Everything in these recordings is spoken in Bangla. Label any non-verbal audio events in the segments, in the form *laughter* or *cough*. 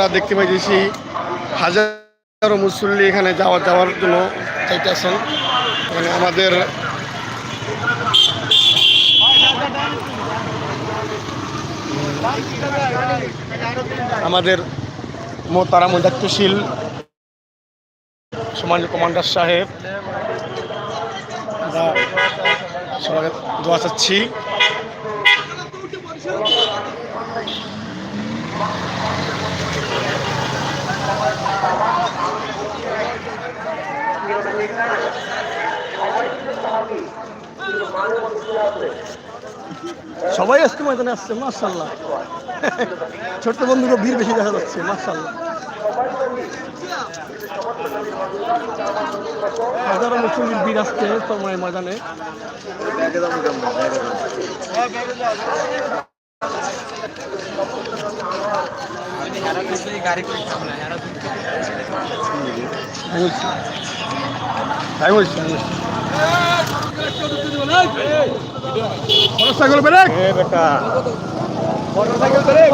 আমরা দেখতে পাইতেছি হাজারো মুসল্লি এখানে যাওয়া যাওয়ার জন্য চাইতেছেন মানে আমাদের আমাদের মোতারাম দায়িত্বশীল সমাজ কমান্ডার সাহেব, আমরা সবাইকে দোয়া চাচ্ছি। সবাই আজকে ময়দানে আসছে মার্শাল্লাহ ছোট্ট বন্ধুকে ভিড় বেশি দেখা যাচ্ছে মার্শাল্লাহ হাজারো মুসলিম ভিড় আসছে তোমার ময়দানে। আমি মোটরসাইকেল ব্রেক। বেটা। Motorcycle brake.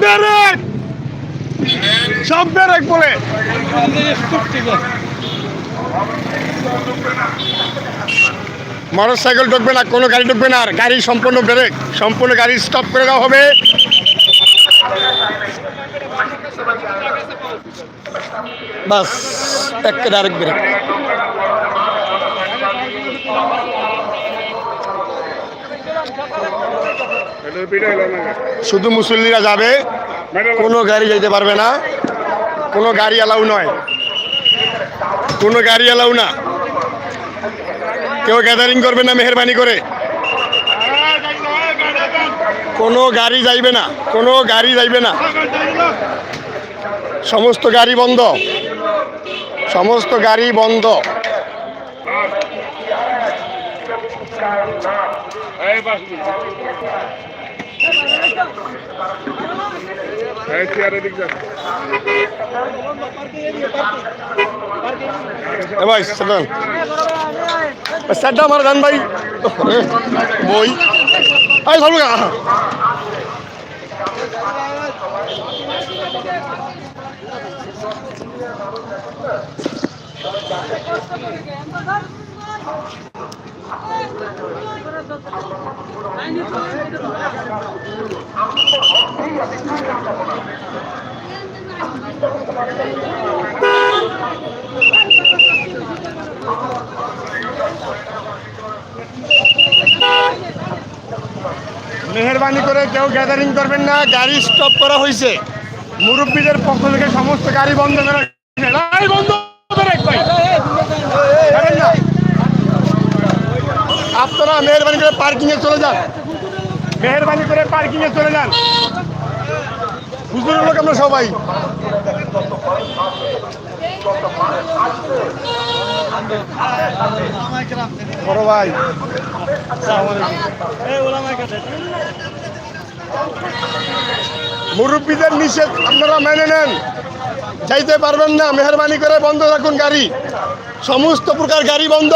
ব্রেক! সব ব্রেক বলে। মোটরসাইকেল ঢুকবে না কোনো গাড়ি ঢুকবে না আর গাড়ি সম্পূর্ণ ব্রেক। সম্পূর্ণ গাড়ি স্টপ করে দেওয়া হবে। বাস একটা ডাইরেক্ট ব্রেক শুধু মুসল্লিরা যাবে, কোনো গাড়ি যেতে পারবে না, কোনো গাড়ি অ্যালাউ নয়। কোনো গাড়ি অ্যালাউ না। কেউ গ্যাদারিং করবে না, মেহরবানি করে। কোনো গাড়ি যাইবে না, কোনো গাড়ি যাইবে না। সমস্ত গাড়ি বন্ধ। সমস্ত গাড়ি বন্ধ। ভাই আমার গান ভাই। বই। আই ধরবো মেহরবানি করে কেউ গ্যাদারিং করবেন না, গাড়ি স্টপ করা হয়েছে মুরব্বীদের পক্ষ থেকে সমস্ত গাড়ি বন্ধ করা। বন্ধ ব্রেক ভাই ছাড়েন না। আপনারা মেহরবানি করে পার্কিংয়ে চলে যান। মেহরবানি করে পার্কিংয়ে চলে যান। লোক আমরা সবাই। মুরব্বীদের নিষেধ আপনারা মেনে নেন। যাইতে পারবেন না। মেহরবানি করে বন্ধ রাখুন গাড়ি। সমস্ত প্রকার গাড়ি বন্ধ।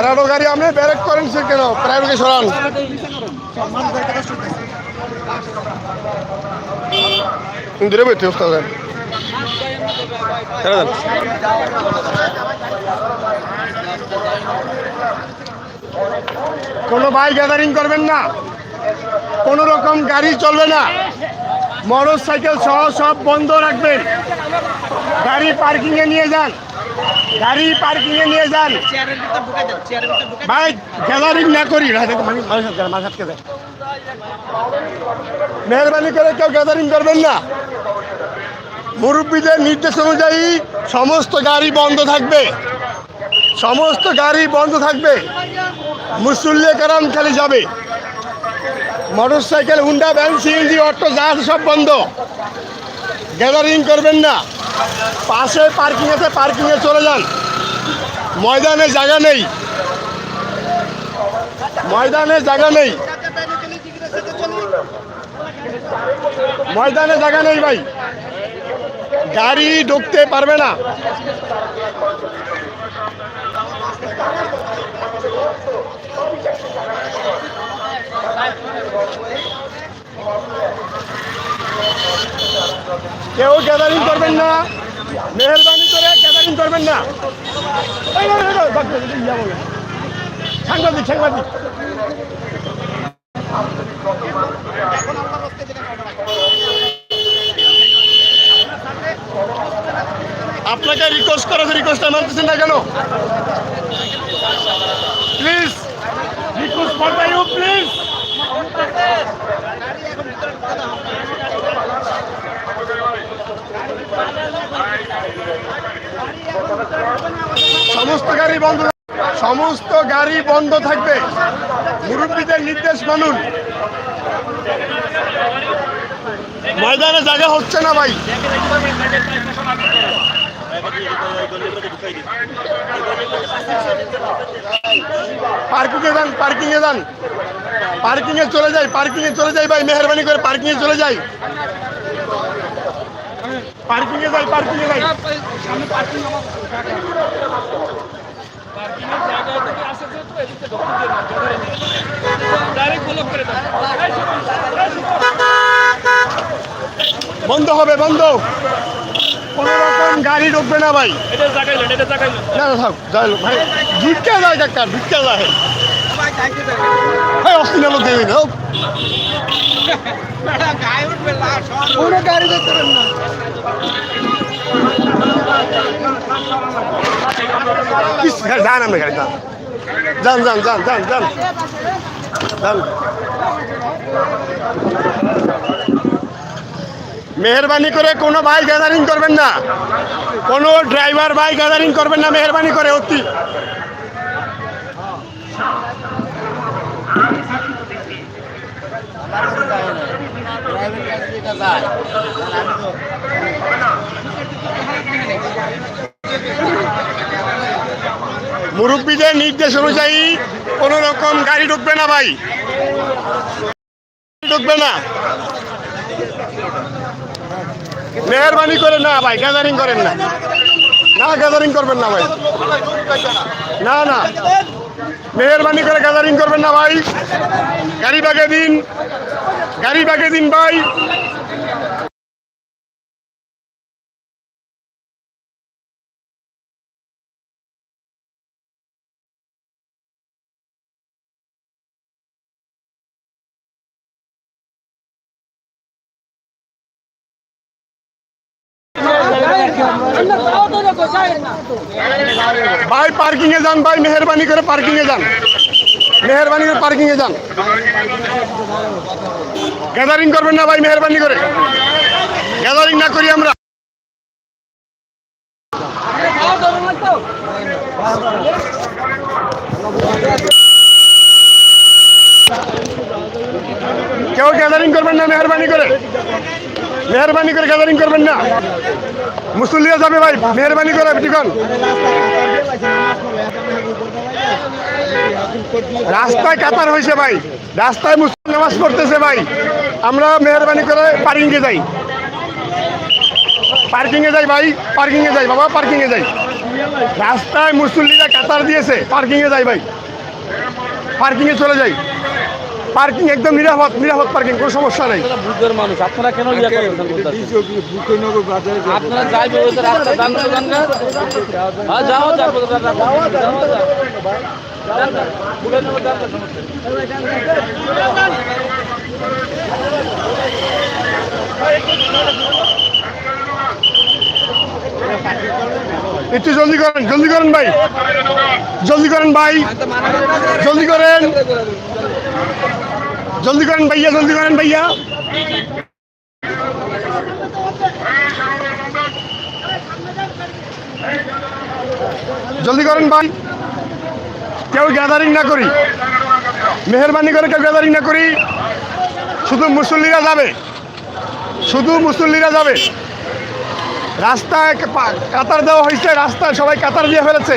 প্যারাডো গাড়ি আপনি ব্যারেক করেন, সে কেন? প্যারাডোকে সরান। বেরোতে ওস্তাদ দেন। ছেড়ে কোনো ভাই গ্যাদারিং করবেন না। কোনো রকম গাড়ি চলবে না। মোটর সাইকেল সহ সব বন্ধ রাখবেন। গাড়ি পার্কিংয়ে নিয়ে যান। গাড়ি পার্কিংয়ে নিয়ে যান। ভাই গ্যাদারিং না করি। মাঝাতকে মেহরবানি করে কেউ গ্যাদারিং করবেন না। মুরব্বীদের নির্দেশ অনুযায়ী সমস্ত গাড়ি বন্ধ থাকবে। সমস্ত গাড়ি বন্ধ থাকবে। মুসল্লি কারণ খালি যাবে। Motorcycle, Honda, van, CNG, auto যা সব বন্ধ। গ্যাদারিং করবেন না। পাশে পার্কিং আছে পার্কিংয়ে চলে যান। ময়দানে জায়গা নেই। ময়দানে জায়গা নেই। ময়দানে জায়গা নেই ভাই। গাড়ি ঢুকতে পারবে না। কেউ গ্যাদারিং করবেন না। মেহরবানি করে গ্যাদারিং করবেন না। সাংবাদিক সাংবাদিক আপনাকে রিকোয়েস্ট করেছে রিকোয়েস্টটা মানতেছেন না কেন? Please request for you please সমস্ত গাড়ি বন্ধ সমস্ত গাড়ি বন্ধ থাকবে। মুরব্বীদের নির্দেশ মানুন। ময়দানে জায়গা হচ্ছে না ভাই। পার্কিং এ যান পার্কিং এ যান। পার্কিং এ চলে যাই, পার্কিংয়ে চলে যাই ভাই, মেহরবানি করে পার্কিংয়ে চলে যাই। পার্কিং এ যাই। পার্কিং এ যাই বন্ধ হবে বন্ধ। কোনো রকম গাড়ি ঢুকবে না ভাই। এটা জাগাইলেন এটা জাগাইলেন না না থাক যাই হোক, ভাই ঢুকে যায় কাকা ঢুকে যায়। ভাই অস্তিন লোক দিন *laughs* কোনো গাড়ি দেখতে না। যান আমি গাড়ি যান। যান যান যান যান যান। মেহরবানি করে কোনো বাইক গ্যাদারিং করবেন না। কোনো ড্রাইভার বাইক গ্যাদারিং করবেন না মেহরবানি করে অতি। মুরব্বীদের নির্দেশ অনুযায়ী কোনো রকম গাড়ি ঢুকবে না ভাই। ঢুকবে না। মেহরবানি করে না ভাই গ্যাদারিং করেন না। না গ্যাদারিং করবেন না ভাই। না না। মেহরবানি করে গ্যাদারিং করবেন না ভাই। গাড়ি বাগে দিন। গাড়ি বাগে দিন ভাই। ভাই পার্কিং এ যান ভাই, মেহরবানি করে পার্কিং এ যান। মেহরবানি করে পার্কিং এ যান। গ্যাদারিং করবেন না ভাই, মেহরবানি করে। গ্যাদারিং না করি আমরা। কেউ গ্যাদারিং করবেন না, মেহরবানি করে। মেহরবানি করে গ্যাদারিং করবেন না। মুসল্লিয়া যাবে ভাই, মেহরবানি করে টিকন রাস্তায় কাতার হয়েছে ভাই, রাস্তায় মুসলিম নামাজ পড়তেছে ভাই। আমরা মেহরবানি করে পার্কিংয়ে যাই। পার্কিংয়ে যাই ভাই পার্কিংয়ে যাই, বাবা পার্কিংয়ে যাই। রাস্তায় মুসল্লিরা কাতার দিয়েছে পার্কিংয়ে যাই ভাই। পার্কিংয়ে চলে যাই। পার্কিং একদম নিরাপদ নিরাপদ পার্কিং কোনো সমস্যা নেই। বুঝদের মানুষ আপনারা কেন ইয়া করছেন আপনারা যাইবে ওই যে রাস্তা জান তো হ্যাঁ যাও যাও। একটু জলদি করেন জলদি করেন ভাই। জলদি করেন ভাই। জলদি করেন। জলদি করেন ভাইয়া, জলদি করেন ভাইয়া। জলদি করেন ভাই। কেউ গ্যাদারিং না করি। মেহরবানি করে কেউ গ্যাদারিং না করি। শুধু মুসল্লিরা যাবে। শুধু মুসল্লিরা যাবে। রাস্তায় কাতার দেওয়া হয়েছে, রাস্তায় সবাই কাতার দিয়ে ফেলেছে।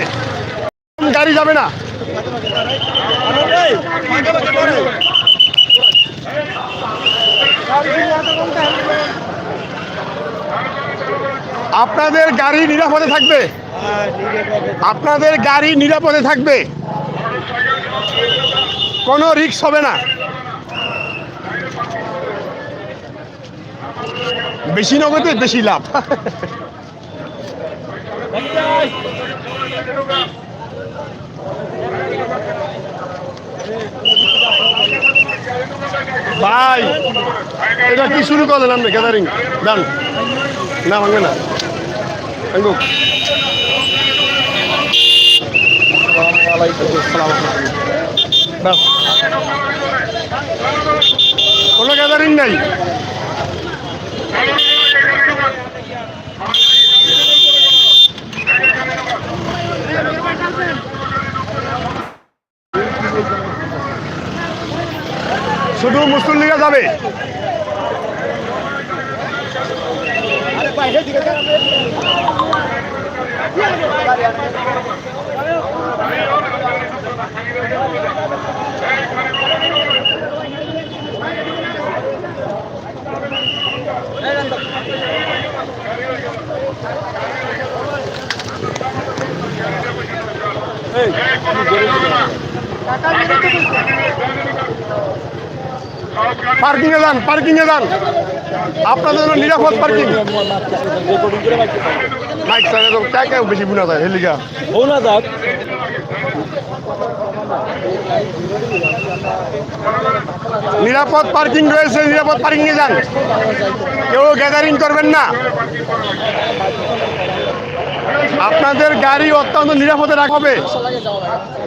গাড়ি যাবে না। আপনাদের গাড়ি নিরাপদে থাকবে। আপনাদের গাড়ি নিরাপদে থাকবে। কোনো রিস্ক হবে না। বেশি নগদে বেশি লাভ। ভাই, এটা কি শুরু করলেন আপনি গ্যাদারিং ডান না, ভাঙবে না। কোনো গ্যাদারিং নাই? শুধু মুসল্লিরা যাবে? পার্কিং এ যান পার্কিং এ যান। আপনাদের জন্য নিরাপদ পার্কিং। মাইক স্যার এরকম বেশি বুনা যায় হেলিকা? দাঁত নিরাপদ পার্কিং রয়েছে নিরাপদ পার্কিং এ যান। কেউ গ্যাদারিং করবেন না। আপনাদের গাড়ি অত্যন্ত নিরাপদে রাখা হবে।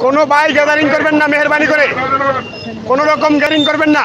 কোনো বাইক গ্যাদারিং করবেন না মেহরবানি করে। কোনো রকম গ্যাদারিং করবেন না।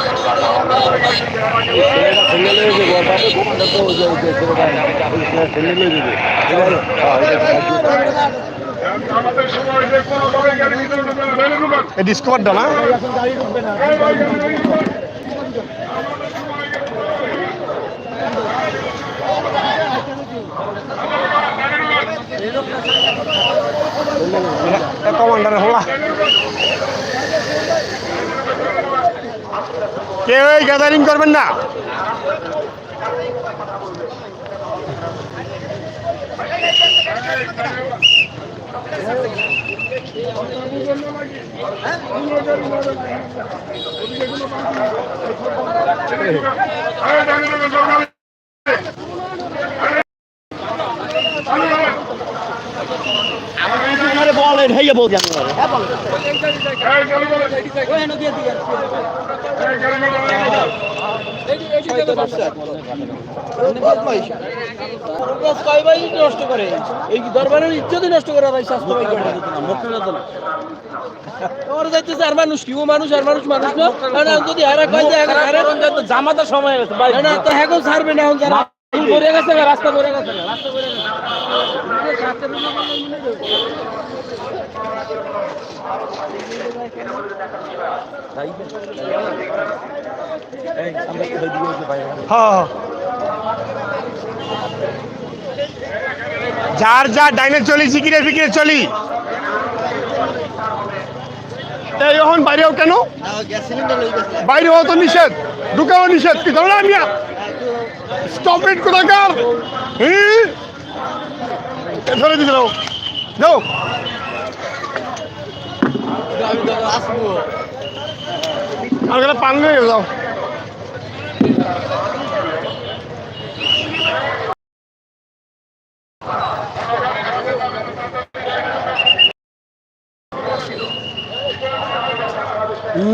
ডিসকভারটা না কমান্ডারে হলা কেউ এই গ্যাদারিং করবেন না বলেন হেয়ে বলছি আমি এই গাড়ি বলে এই গাড়ি বলে নষ্ট করে এই দরবারের ইজ্জতই নষ্ট করে ভাই স্বাস্থ্য ভাই করে ওর যাইতেছে আর মানুষ কি ও মানুষ আর মানুষ মানুষ না যদি হারা কয় যে জামাতা সময় গেছে ভাই না তো হ্যাঁ ছাড়বে না পড়ে গেছে রাস্তা পড়ে গেছে রাস্তা পড়ে গেছে হ্যাঁ যার যার ডাইনে চলি, জিকিরে ফিকিরে চলি। এখন বাইরেও কেন? বাইরে হওয়া তো নিষেধ। ঢুকাও নিষেধ। কি ধরো মিয়া স্টপ ইট কোথাকার হ্যাঁ ধরে দিতে দাও। যাও আর পান নিয়ে যাও।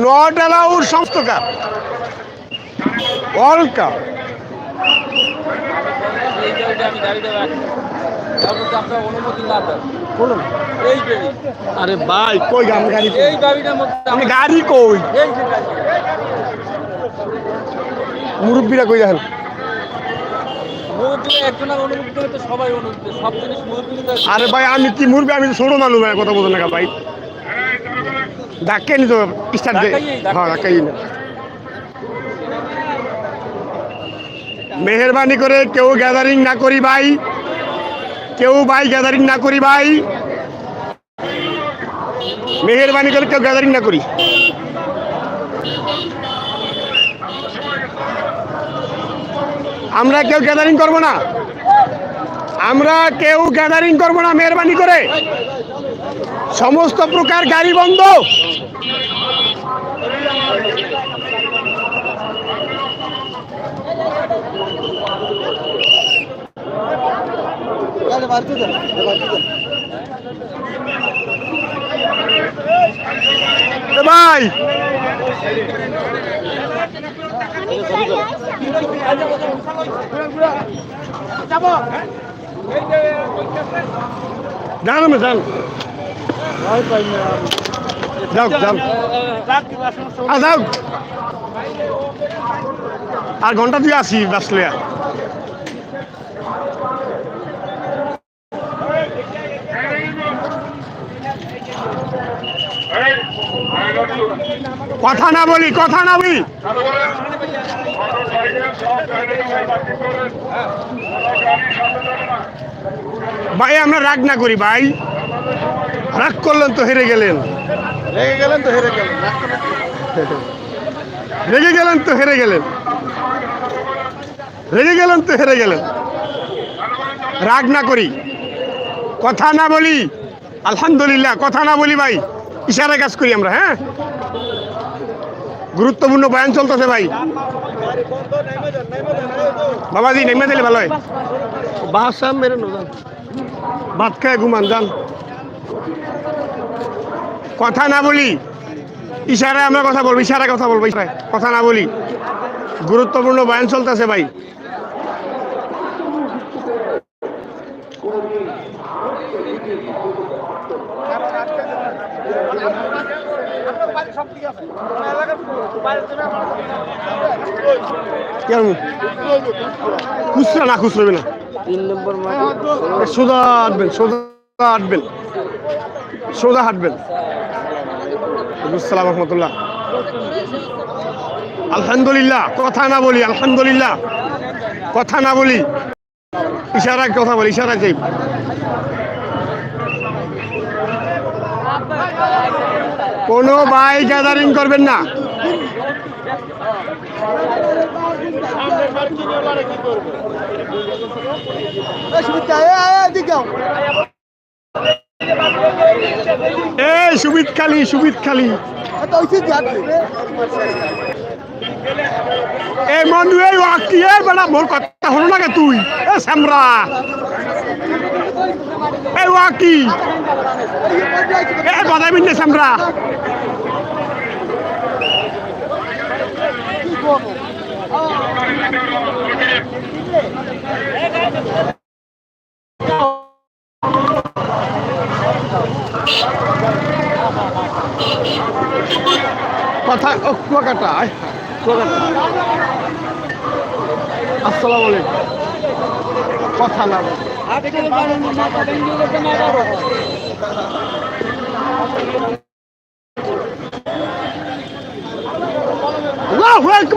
নট অ্যালাউড সমস্ত কাপ। অল কাপ এই গাড়িটা আমি গাড়িটা রাখি মুরব্বীরা কই দেখেন আর ভাই আমি কি মুরব্বী? আমি ছোট মানুষ ভাই কথা বলতে না ভাই? ডাকেনি তো স্টার্ট দে। হ্যাঁ ধাক্কাই না। মেহরবানি করে কেউ গ্যাদারিং না করি ভাই। কেউ ভাই গ্যাদারিং না করি ভাই। মেহরবানি করে কেউ গ্যাদারিং না করি। আমরা কেউ গ্যাদারিং করব না। আমরা কেউ গ্যাদারিং করব না মেহরবানি করে। সমস্ত প্রকার গাড়ি বন্ধ। ভাই। যান আমরা যান। যাও যাও। আর ঘণ্টা দিয়ে আসি বাসলে কথা না বলি কথা না বলি। ভাই আমরা রাগ না করি ভাই। রাগ করলেন তো হেরে গেলেন। রেগে গেলেন তো হেরে গেলেন। রেগে গেলেন তো হেরে গেলেন। রেগে গেলেন তো হেরে গেলেন। রাগ না করি। কথা না বলি। আলহামদুলিল্লাহ কথা না বলি ভাই। ইশারা কাজ করি আমরা হ্যাঁ? গুরুত্বপূর্ণ বয়ান চলতেছে ভাই। বাবাজি নেমে দিলে ভালো হয়। বাসা মেরে নো ভাত খায় ঘুমান যান। কথা না বলি ইশারায় আমরা কথা বলব ইশারায় কথা বলব ইশারায়। কথা না বলি গুরুত্বপূর্ণ বয়ান চলতেছে ভাই। খুচরা না খুচরবে না তিন নম্বর সোজা হাঁটবেন সোজা হাঁটবেন। সোজা হাঁটবেন। সালাম রহমতুল্লাহ। আলহামদুলিল্লাহ, কথা না বলি, আলহামদুলিল্লাহ। কথা না বলি ইশারা কথা বলি ইশারা চাই কোনো বাই গ্যাদারিং করবেন না। এই সুবিত খালি সুবিত খালি। এই মনু, এই ওয়াকি এই বেলা মোর কথা হলো না তুই। এ সামরা এই ওয়াকি। এই বাদাই মিন্নে সামরা কথা ও কুয়াকাটা কুয়াকাটা। আসসালামু আলাইকুম। কথা না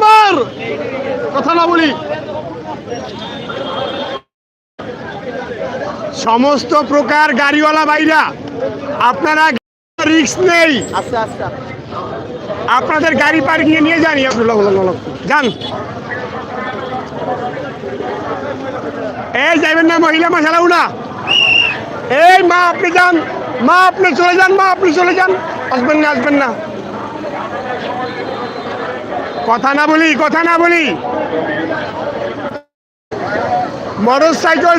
বল। কথা না বলি। সমস্ত প্রকার গাড়িওয়ালা ভাইরা আপনারা রিস্ক নেই। আচ্ছা আচ্ছা। আপনাদের গাড়ি পার্কিং নিয়ে যান। ইয়াকুল্লাহ যান। এই যাবেন না, মহিলা মশালাও না এই মা, আপনি যান। মা, আপনি চলে যান, মা, আপনি চলে যান। আসবেন না আসবেন না। কথা না বলি, কথা না বলি। মোটর সাইকেল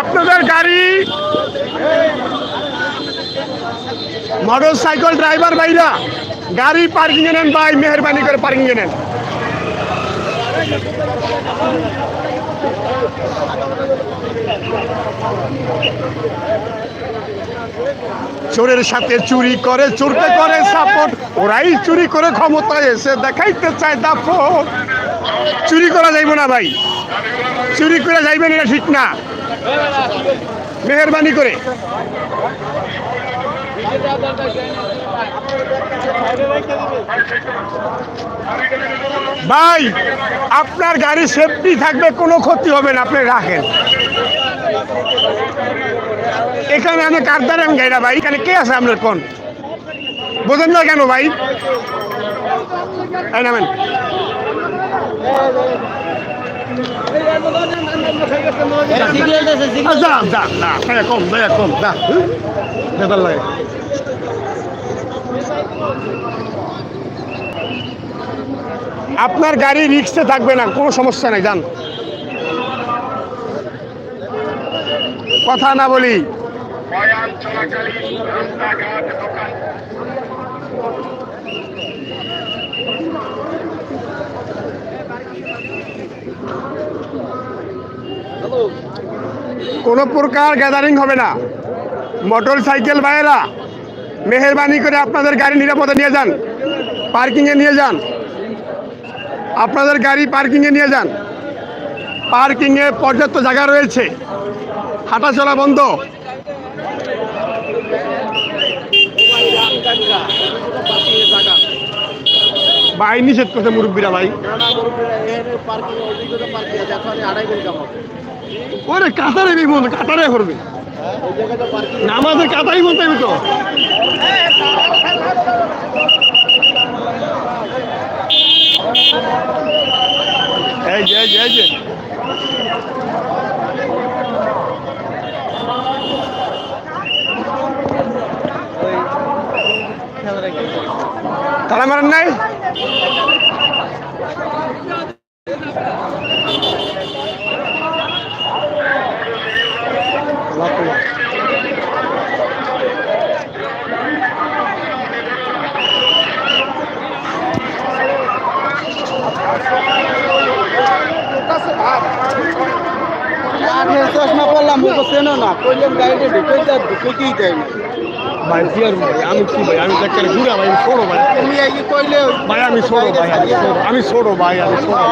আপনাদের গাড়ি। মোটর সাইকেল ড্রাইভার ভাইরা, গাড়ি পার্কিং এ নেন ভাই, মেহরবানি করে পার্কিং এ নেন। চোরের সাথে চুরি করে, চোরকে করে সাপোর্ট। ওরাই চুরি করে ক্ষমতায় এসে দেখাইতে চায় দাপট। চুরি করা যাইব না ভাই। চুরি করে যাইবেন এটা ঠিক না। মেহরবানি করে। ভাই আপনার গাড়ি সেফটি থাকবে কোনো ক্ষতি হবে না আপনি রাখেন। এখানে আমি কার দ্বারা আমি ভাই এখানে কে আছে আপনার কোন? বোঝেন না কেন ভাই? নামেন। আ, যা যা না দয়া কম দয়া কম যা বেদার লাগে। আপনার গাড়ি রিক্সে থাকবে না, কোনো সমস্যা নাই, যান। কথা না বলি। কোনো প্রকার গ্যাদারিং হবে না। মোটর সাইকেল ভাইয়েরা মেহরবানি করে আপনাদের গাড়ি নিরাপদে নিয়ে যান। পার্কিংয়ে নিয়ে যান। আপনাদের গাড়ি পার্কিংয়ে নিয়ে যান। পার্কিংয়ে পর্যাপ্ত জায়গা রয়েছে। হাঁটাচলা বন্ধ। ভাই নিষেধ করছে মুরব্বীরা ভাই। ওরে কাতারে বিমন কাতারে করবে। নামাজের কাতাই বলতে হবে তো। এই যে এই যে তারা মারেন নাই? কইলাম গাড়িতে ঢুকে যা ঢুকেই দেয় না। ভাই আর ভাই আমি কি ভাই? আমি দেখতে ঘুরা ভাই ছোড়ো ভাই। তুমি এই কইলে ভাই আমি ছোড়ো ভাই আমি ছোড়ো আমি ছোড়ো ভাই আমি ছোড়ো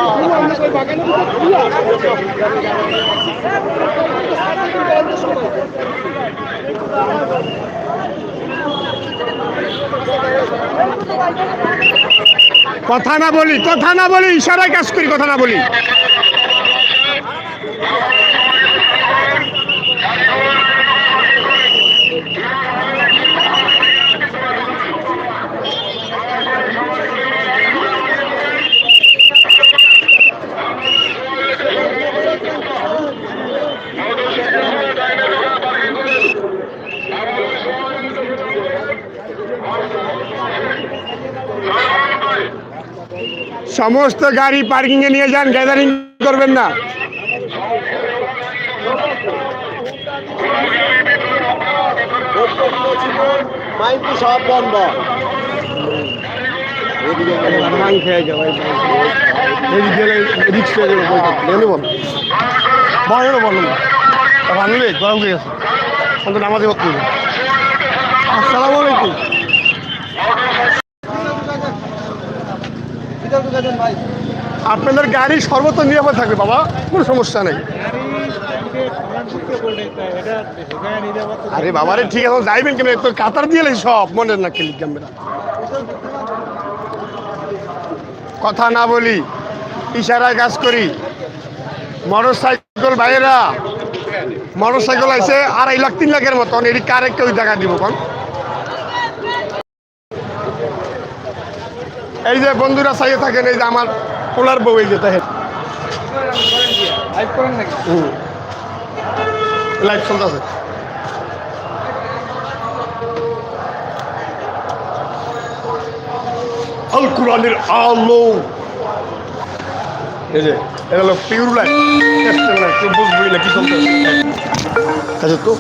কথা না বলি কথা না বলি ইশারায় কাজ করি কথা না বলি। সমস্ত গাড়ি পার্কিং এ নিয়ে যান গ্যাদারিং করবেন না সব বন্ধ গরম হয়ে গেছে আসসালামু আলাইকুম আপনাদের গাড়ি সর্বত্র নিরাপদ থাকবে বাবা, কোনো সমস্যা নেই। আরে বাবারে ঠিক আছে যাইবেন কেন? তো কাতার দিয়ে সব, মনে না খেলি ক্যামেরা কথা না বলি, ইশারায় কাজ করি। মোটর সাইকেল ভাইয়েরা মোটর সাইকেল আছে আড়াই লাখ, তিন লাখের মতন, এটি কারে কেউ টাকা দিব কোন এই যে বন্ধুরা চাইয়ে থাকেন এই যে আমার পোলার বউ এই যে দেখেন। লাইভ চলতেছে। আল কোরআনের আলো এই যে এটা হলো পিউর লাইট কেউ না কি চলতেছে? আচ্ছা তো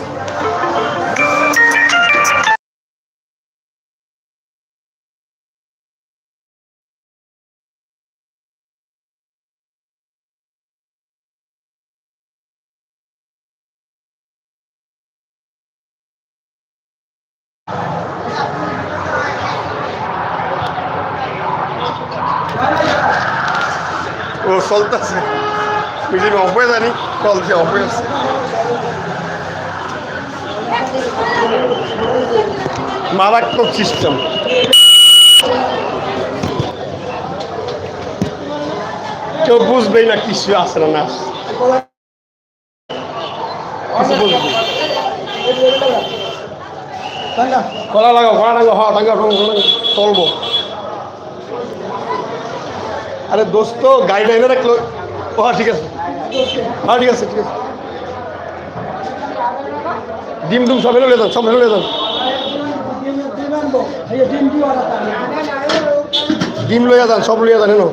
চলতেছে। মিটিং অফ হয়ে জানি চলছে অফ হয়ে আছে। মারাত্মক সিস্টেম কেউ বুঝবেই না কিছু আছে না না কলা লাগাও কলা লাগাও হ্যাঁ টাঙ্গা চলবো। আরে দোস্ত, গাড়িটা এনে রাখল। ও হ্যাঁ ঠিক আছে। হ্যাঁ ঠিক আছে ঠিক আছে। ডিম ডুম সব হেলে যান সব হেলে যান ডিম লইয়া যান, সব লইয়া যান গাড়ি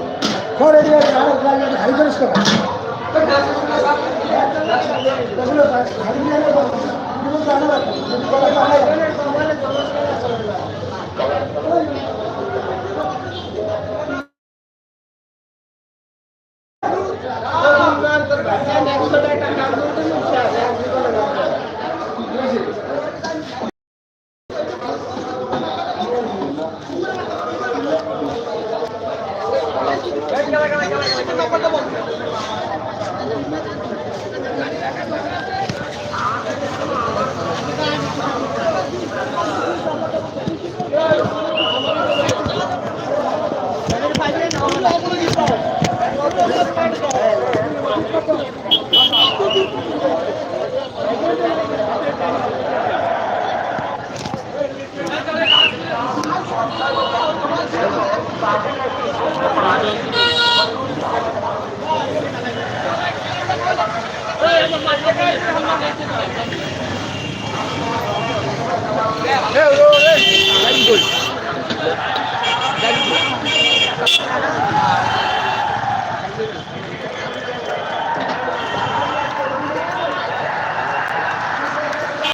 Yeah,